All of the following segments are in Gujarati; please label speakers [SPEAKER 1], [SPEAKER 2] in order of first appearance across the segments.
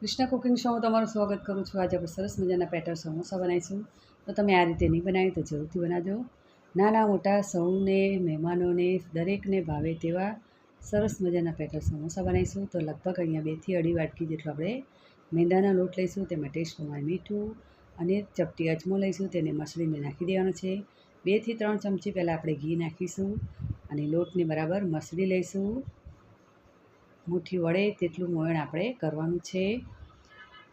[SPEAKER 1] કૃષ્ણ કુકિંગ શોમાં તમારું સ્વાગત કરું છું. આજે આપણે સરસ મજાના પેટર સમોસા બનાવીશું. તો તમે આ રીતે નહીં બનાવી તો જરૂરથી બનાવજો. નાના મોટા સૌને, મહેમાનોને, દરેકને ભાવે તેવા સરસ મજાના પેટર સમોસા બનાવીશું. તો લગભગ અહીંયા બેથી અઢી વાટકી જેટલો આપણે મેંદાના લોટ લઈશું, તેમાં ટેસ્ટ પ્રમાણે મીઠું અને ચપટી અજમો લઈશું. તેને મસળીને નાખી દેવાનો છે. બેથી ત્રણ ચમચી પહેલાં આપણે ઘી નાખીશું અને લોટને બરાબર મસળી લઈશું. મુઠ્ઠી વળે તેટલું મોયણ આપણે કરવાનું છે.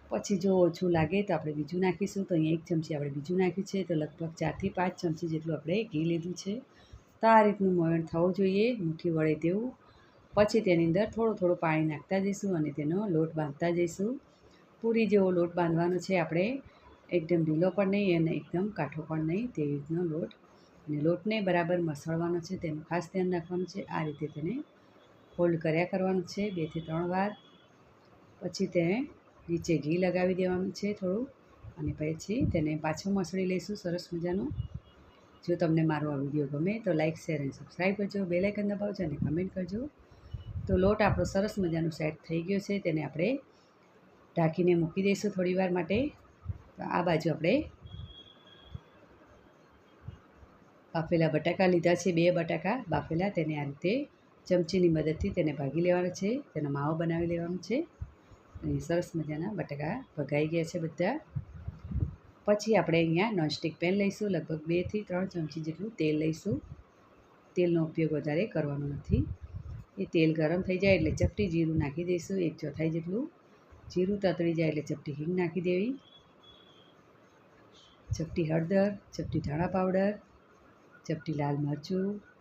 [SPEAKER 1] પછી જો ઓછું લાગે તો આપણે બીજું નાખીશું. તો અહીંયા એક ચમચી આપણે બીજું નાખ્યું છે. તો લગભગ ચારથી પાંચ ચમચી જેટલું આપણે ઘી લીધું છે. તો આ રીતનું મોયણ થવું જોઈએ, મુઠ્ઠી વળે તેવું. પછી તેની અંદર થોડું થોડું પાણી નાખતા જઈશું અને તેનો લોટ બાંધતા જઈશું. પૂરી જેવો લોટ બાંધવાનો છે આપણે. એકદમ ઢીલો પણ નહીં અને એકદમ કાઠો પણ નહીં તે રીતનો લોટ. અને લોટને બરાબર મસળવાનો છે. તેનું ખાસ ધ્યાન રાખવાનું છે. આ રીતે તેને ફોલ્ડ કર્યા કરવાનું છે બેથી ત્રણ વાર. પછી તેને નીચે ઘી લગાવી દેવાનું છે થોડું અને પછી તેને પાછું મસળી લઈશું સરસ મજાનું. જો તમને મારો આ વીડિયો ગમે તો લાઇક શેર અને સબસ્ક્રાઈબ કરજો. બેલાઇકન દબાવજો અને કમેન્ટ કરજો. તો લોટ આપણો સરસ મજાનું સેટ થઈ ગયો છે. તેને આપણે ઢાંકીને મૂકી દઈશું થોડી વાર માટે. તો આ બાજુ આપણે બાફેલા બટાકા લીધા છે, બે બટાકા બાફેલા. તેને આ રીતે ચમચીની મદદથી તેને ભાગી લેવાનો છે, તેનો માવો બનાવી લેવાનો છે. અને સરસ મજાના બટાકા ભગાઈ ગયા છે બધા. પછી આપણે અહીંયા નોનસ્ટિક પેન લઈશું, લગભગ બેથી ત્રણ ચમચી જેટલું તેલ લઈશું. તેલનો ઉપયોગ વધારે કરવાનો નથી. એ તેલ ગરમ થઈ જાય એટલે ચપટી જીરું નાખી દઈશું, એક ચોથાઈ જેટલું. જીરું તતળી જાય એટલે ચપટી હિંગ નાખી દેવી. ચપટી હળદર, ચપટી ધાણા પાવડર, ચપટી લાલ મરચું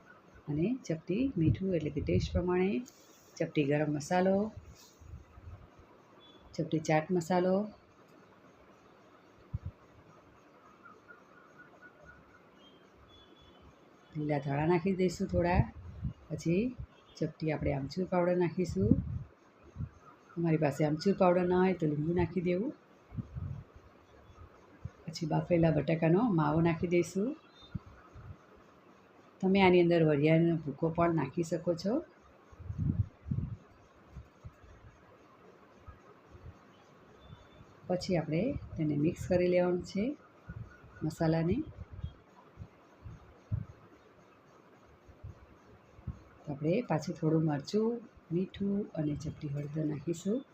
[SPEAKER 1] અને ચપટી મીઠું એટલે કે ટેસ્ટ પ્રમાણે, ચપટી ગરમ મસાલો, ચપટી ચાટ મસાલો, લીલા ધાણા નાખી દઈશું થોડા, પછી ચપટી આપણે આમચૂર પાવડર નાખીશું. તમારી પાસે આમચૂર પાવડર ના હોય તો લીંબુ નાખી દેવું. પછી બાફેલા બટાકાનો માવો નાખી દઈશું. તમે આની અંદર વરિયાળીનો ભૂકો પણ નાખી શકો છો. પછી આપણે તેને મિક્સ કરી લેવાનું છે મસાલાને. આપણે પાછું થોડું મરચું, મીઠું અને ચપટી હળદર નાખીશું.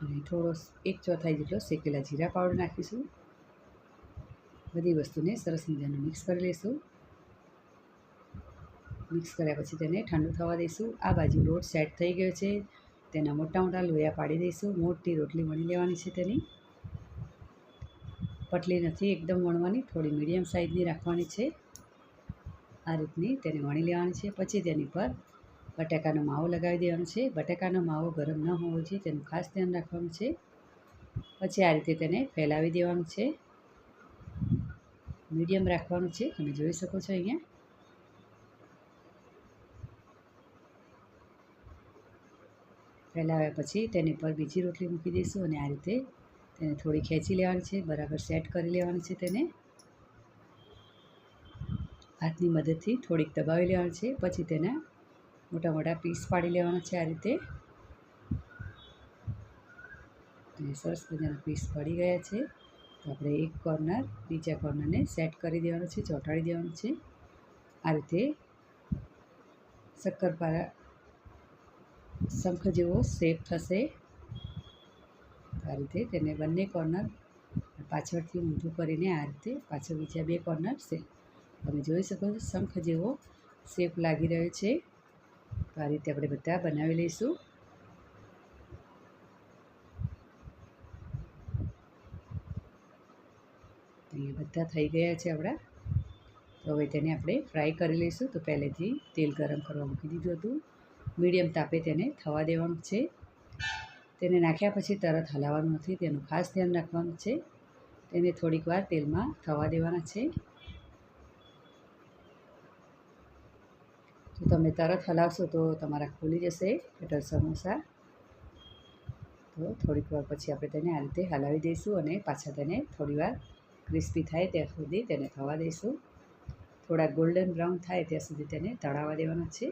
[SPEAKER 1] અને થોડો એક ચોથાઈ જેટલો શેકેલા જીરા પાવડર નાખીશું. બધી વસ્તુને સરસ મજાનું મિક્સ કરી લઈશું. મિક્સ કર્યા પછી તેને ઠંડુ થવા દઈશું. આ બાજુ લોટ સેટ થઈ ગયો છે. તેના મોટા મોટા લોયા પાડી દઈશું. મોટી રોટલી વણી લેવાની છે તેની. પટલી નથી એકદમ વણવાની, થોડી મીડિયમ સાઇઝની રાખવાની છે. આ રીતની તેને વણી લેવાની છે. પછી તેની પર બટાકાનો માવો લગાવી દેવાનો છે. બટાકાનો માવો ગરમ ન હોવો જોઈએ, તેનું ખાસ ધ્યાન રાખવાનું છે. પછી આ રીતે તેને ફેલાવી દેવાનું છે. મીડિયમ રાખવાનું છે, તમે જોઈ શકો છો અહીંયા. ફેલાવ્યા પછી તેની પર બીજી રોટલી મૂકી દઈશું અને આ રીતે તેને થોડી ખેંચી લેવાની છે, બરાબર સેટ કરી લેવાની છે તેને. હાથની મદદથી થોડીક દબાવી લેવાની છે, પછી તેના મોટા મોટા પીસ પાડી લેવાના છે આ રીતે. અને સરસ મજાના પીસ પડી ગયા છે. તો આપણે એક કોર્નર બીજા કોર્નરને સેટ કરી દેવાનું છે, ચોંટાડી દેવાનું છે. આ રીતે શક્કરપારા શંખ જેવો શેપ થશે. આ રીતે તેને બંને કોર્નર પાછળથી ઊંધું કરીને આ રીતે પાછળ બીજા બે કોર્નર છે. તમે જોઈ શકો છો, શંખ જેવો શેપ લાગી રહ્યો છે. આ રીતે આપણે બધા બનાવી લઈશું. અહીંયા બધા થઈ ગયા છે આપણા. તો હવે તેને આપણે ફ્રાય કરી લઈશું. તો પહેલેથી તેલ ગરમ કરવા મૂકી દીધું હતું. મીડિયમ તાપે તેને થવા દેવાનું છે. તેને નાખ્યા પછી તરત હલાવવાનું નથી. તેનું ખાસ ધ્યાન રાખવાનું છે. તેને થોડીક વાર તેલમાં થવા દેવાના છે. જો તમે તરત હલાવશો તો તમારા ખુલી જશે બટર સમોસા. તો થોડીક વાર પછી આપણે તેને આ રીતે હલાવી દઈશું અને પાછા તેને થોડીવાર ક્રિસ્પી થાય ત્યાં સુધી તેને થવા દઈશું. થોડા ગોલ્ડન બ્રાઉન થાય ત્યાં સુધી તેને તળાવવા દેવાના છે.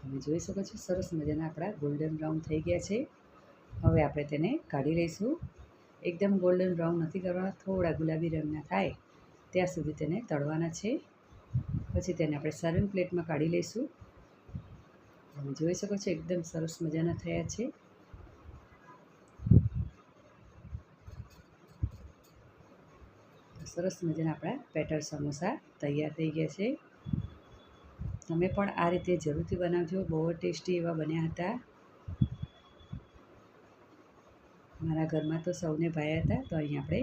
[SPEAKER 1] તમે જોઈ શકો છો, સરસ મજાના આપણા ગોલ્ડન બ્રાઉન થઈ ગયા છે. હવે આપણે તેને કાઢી લઈશું. એકદમ ગોલ્ડન બ્રાઉન નથી કરવાના થોડા ગુલાબી રંગના થાય ત્યાં સુધી તેને તળવાના છે. પછી તેને આપણે સર્વિંગ પ્લેટમાં કાઢી લઈશું. તમે જોઈ શકો છો, એકદમ સરસ મજાના થયા છે. સરસ મજાના આપણા પેટર સમોસા તૈયાર થઈ ગયા છે. તમે પણ આ રીતે જરૂરથી બનાવજો. બહુ જ ટેસ્ટી એવા બન્યા હતા. મારા ઘરમાં તો સૌને ભાયા હતા, તો અહીં આપણે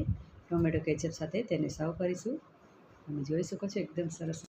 [SPEAKER 1] ટોમેટો કેચઅપ સાથે તેને સર્વ કરીશું. તમે જોઈ શકો છો, એકદમ સરસ